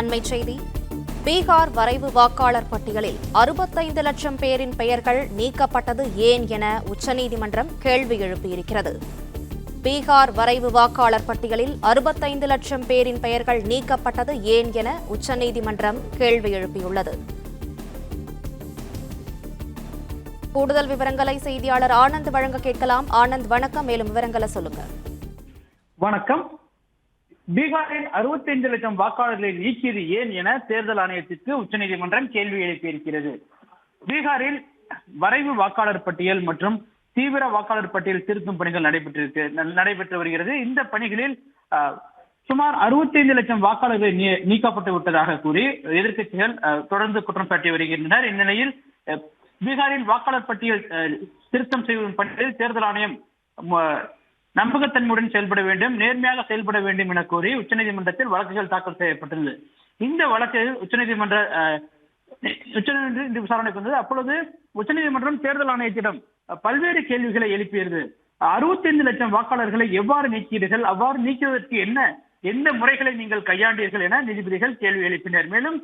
அண்மைச் செய்தி. பீகார் வரைவு வாக்காளர் பட்டியலில் அறுபத்தைந்து லட்சம் பேரின் பெயர்கள் நீக்கப்பட்டது ஏன் என உச்சநீதிமன்றம் கேள்வி எழுப்பியிருக்கிறது. பீகார் வரைவு வாக்காளர் பட்டியலில் அறுபத்தைந்து லட்சம் பேரின் பெயர்கள் நீக்கப்பட்டது ஏன் என உச்சநீதிமன்றம் கேள்வி எழுப்பியுள்ளது. கூடுதல் விவரங்களை செய்தியாளர் ஆனந்த் வழங்க கேட்கலாம். ஆனந்த் வணக்கம். மேலும் விவரங்களை சொல்லுங்க. வணக்கம். பீகாரில் 65 லட்சம் வாக்காளர்களை நீக்கியது ஏன் என தேர்தல் ஆணையத்திற்கு உச்சநீதிமன்றம் கேள்வி எழுப்பியிருக்கிறது. பீகாரில் வரைவு வாக்காளர் பட்டியல் மற்றும் தீவிர வாக்காளர் பட்டியல் திருத்தும் பணிகள் நடைபெற்றிருக்கு நடைபெற்று வருகிறது. இந்த பணிகளில் அஹ், சுமார் 65 லட்சம் வாக்காளர்கள் நீ- நீக்கப்பட்டு விட்டதாக கூறி எதிர்க்கட்சிகள் தொடர்ந்து குற்றம் சாட்டி வருகின்றனர். இந்நிலையில் அஹ், பீகாரில் வாக்காளர் பட்டியல் திருத்தம் செய்யும் பணிகளில் தேர்தல் ஆணையம் நம்பகத்தன்மையுடன் செயல்பட வேண்டும் நேர்மையாக செயல்பட வேண்டும் என கோரி உச்சநீதிமன்றத்தில் வழக்குகள் தாக்கல் செய்யப்பட்டுள்ளது. இந்த வழக்கு உச்சநீதிமன்ற உச்சநீதிமன்றம் இந்த விசாரணைக்கு வந்தது. அப்பொழுது உச்சநீதிமன்றம் தேர்தல் ஆணையத்திடம் பல்வேறு கேள்விகளை எழுப்பியது. அறுபத்தி ஐந்து லட்சம் வாக்காளர்களை எவ்வாறு நீக்கியீர்கள் அவ்வாறு நீக்குவதற்கு என்ன எந்த முறைகளை நீங்கள் கையாண்டீர்கள் என நீதிபதிகள் கேள்வி எழுப்பினர். மேலும்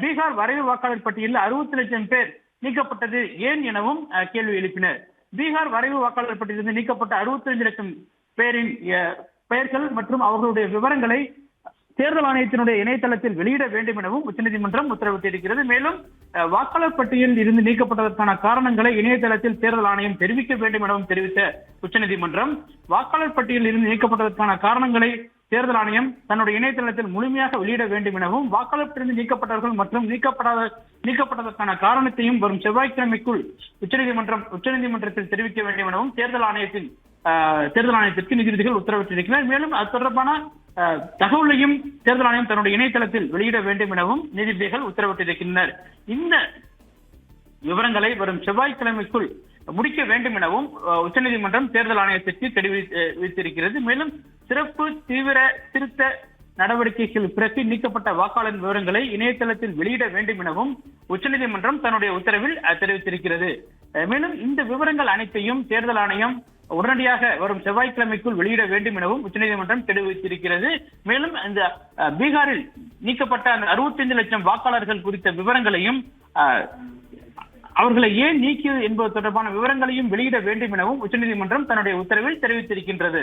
பீகார் வரைவு வாக்காளர் பட்டியலில் அறுபத்தி லட்சம் பேர் நீக்கப்பட்டது ஏன் எனவும் அஹ், கேள்வி எழுப்பினர். பீகார் வரைவு வாக்காளர் பட்டியலிருந்து நீக்கப்பட்ட 65 லட்சம் பேரின் பெயர்கள் மற்றும் அவர்களுடைய விவரங்களை தேர்தல் ஆணையத்தினுடைய இணையதளத்தில் வெளியிட வேண்டும் எனவும் உச்சநீதிமன்றம் உத்தரவிட்டிருக்கிறது. மேலும் அஹ், வாக்காளர் பட்டியலில் இருந்து நீக்கப்பட்டதற்கான காரணங்களை இணையதளத்தில் தேர்தல் ஆணையம் தெரிவிக்க வேண்டும் எனவும் தெரிவித்த உச்சநீதிமன்றம் வாக்காளர் பட்டியலில் இருந்து நீக்கப்பட்டதற்கான காரணங்களை தேர்தல் ஆணையம் தன்னுடைய இணையதளத்தில் முழுமையாக வெளியிட வேண்டும் எனவும் வாக்காளர்களிருந்து நீக்கப்பட்டவர்கள் மற்றும் நீக்கப்படாத நீக்கப்பட்டதற்கான காரணத்தையும் வரும் செவ்வாய்க்கிழமைக்குள் உச்சநீதிமன்றம் உச்சநீதிமன்றத்தில் தெரிவிக்க வேண்டும் எனவும் தேர்தல் ஆணையத்தின் தேர்தல் ஆணையத்திற்கு நீதிபதிகள் உத்தரவிட்டிருக்கிறார். மேலும் அது தொடர்பான அஹ், தகவலையும் தேர்தல் ஆணையம் தன்னுடைய இணையதளத்தில் வெளியிட வேண்டும் எனவும் நீதிபதிகள் உத்தரவிட்டிருக்கின்றனர். இந்த விவரங்களை வரும் செவ்வாய்க்கிழமைக்குள் முடிக்க வேண்டும் எனவும் உச்சநீதிமன்றம் தேர்தல் ஆணையத்திற்கு தெரிவித்திருக்கிறது மேலும் சிறப்பு தீவிர திருத்த நடவடிக்கைகள் பிறகு நீக்கப்பட்ட வாக்காளர் விவரங்களை இணையதளத்தில் வெளியிட வேண்டும் எனவும் உச்சநீதிமன்றம் தன்னுடைய உத்தரவில் தெரிவித்திருக்கிறது. மேலும் இந்த விவரங்கள் அனைத்தையும் தேர்தல் ஆணையம் உடனடியாக வரும் செவ்வாய்க்கிழமைக்குள் வெளியிட வேண்டும் எனவும் உச்சநீதிமன்றம் தெரிவித்திருக்கிறது. மேலும் இந்த பீகாரில் நீக்கப்பட்ட அந்த 65 லட்சம் வாக்காளர்கள் குறித்த விவரங்களையும் அவர்களை ஏன் நீக்கியது என்பது தொடர்பான விவரங்களையும் வெளியிட வேண்டும் எனவும் உச்சநீதிமன்றம் தன்னுடைய உத்தரவில் தெரிவித்திருக்கின்றது.